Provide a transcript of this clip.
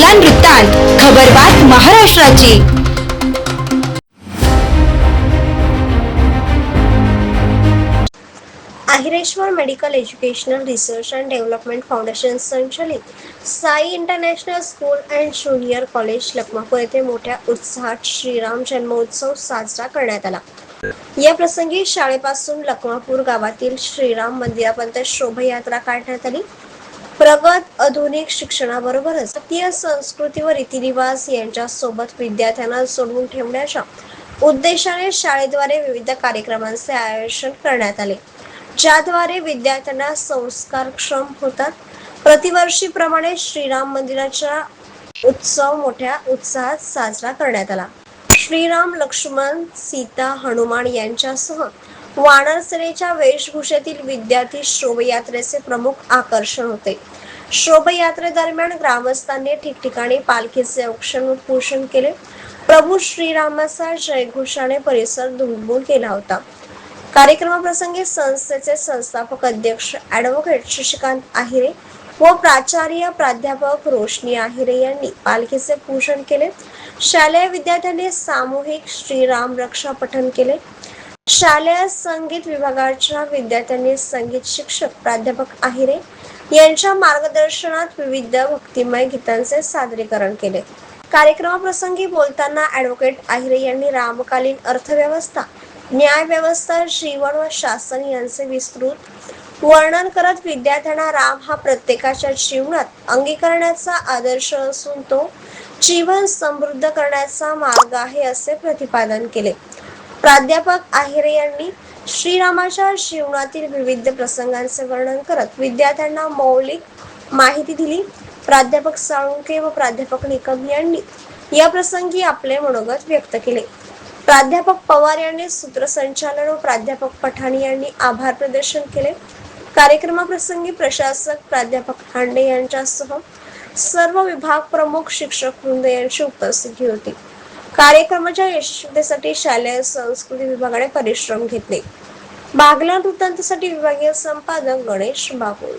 बागलान वृत्तांत खबरबात महाराष्ट्राची. Ahireshwar medical educational research and development foundation संचलित Sai international school and junior college Lakhmapur येथे मोठ्या उत्साहात श्रीराम जन्मोत्सव साजरा करण्यात आला. या प्रसंगी शाळेपासून लखमापूर गावातील श्रीराम मंदिरापर्यंत शोभायात्रा काढण्यात आली. प्रगत आधुनिक शिक्षणाबरोबरच भारतीय संस्कृती व रीतिरिवाज यांच्या सोबत विद्यार्थ्यांना सोडवून ठेवण्याच्या उद्देशाने शाळेद्वारे विविध कार्यक्रमांचे आयोजन करण्यात आले ज्याद्वारे विद्यार्थ्यांना संस्कारक्षम होतात. प्रतिवर्षीप्रमाणे श्रीराम मंदिराचा उत्सव मोठ्या उत्साहात साजरा करण्यात आला. श्रीराम लक्ष्मण सीता हनुमान यांच्यासह वानरसेनेच्या वेशभूषेतील विद्यार्थी शोभयात्रेचे प्रमुख आकर्षण होते. शोभयात्रेदरम्यान ग्रामस्थांनी ठिकठिकाणी पालखीचे औक्षण व केले. प्रभू श्रीरामाचा जयघोषाने परिसर दुमदुमून केला होता. कार्यक्रमाप्रसंगी संस्थेचे संस्थापक अध्यक्ष ॲडव्होकेट शशिकांत आहिरे व प्राचार्य प्राध्यापक रोशनी आहिरे यांनी पालखीचे पूजन केले. शालेय विद्यार्थ्यांनी सामूहिक श्रीराम रक्षा पठण केले. शालेय संगीत विभागाच्या विद्यार्थ्यांनी संगीत शिक्षक प्राध्यापक आहिरे यांच्या मार्गदर्शनात विविध भक्तिमय गीतांचे सादरीकरण केले. कार्यक्रमाप्रसंगी बोलताना ॲडव्होकेट आहिरे यांनी रामकालीन अर्थव्यवस्था न्यायव्यवस्था जीवन व शासन यांचे विस्तृत वर्णन करत विद्यार्थ्यांना राम हा प्रत्येकाच्या जीवनात अंगीकरण्याचा आदर्श असून तो जीवन समृद्ध करण्याचा मार्ग आहे असे प्रतिपादन केले. प्राध्यापक आहिरे यांनी श्रीरामाच्या जीवनातील विविध प्रसंगांचे वर्णन करत विद्यार्थ्यांना मौलिक माहिती दिली. प्राध्यापक साळुंके व प्राध्यापक निकम यांनी या प्रसंगी आपले मनोगत व्यक्त केले. प्राध्यापक पवार यांनी सूत्रसंचालन व प्राध्यापक पठाणी यांनी आभार प्रदर्शन केले. कार्यक्रमाप्रसंगी प्रशासक प्राध्यापक हांडे यांच्यासह सर्व विभाग प्रमुख शिक्षक वृंद यांची उपस्थिती होती. कार्यक्रमाच्या यशस्वीतेसाठी शालेय संस्कृती विभागाने परिश्रम घेतले. बागला वृत्तांतासाठी विभागीय संपादक गणेश बागुल.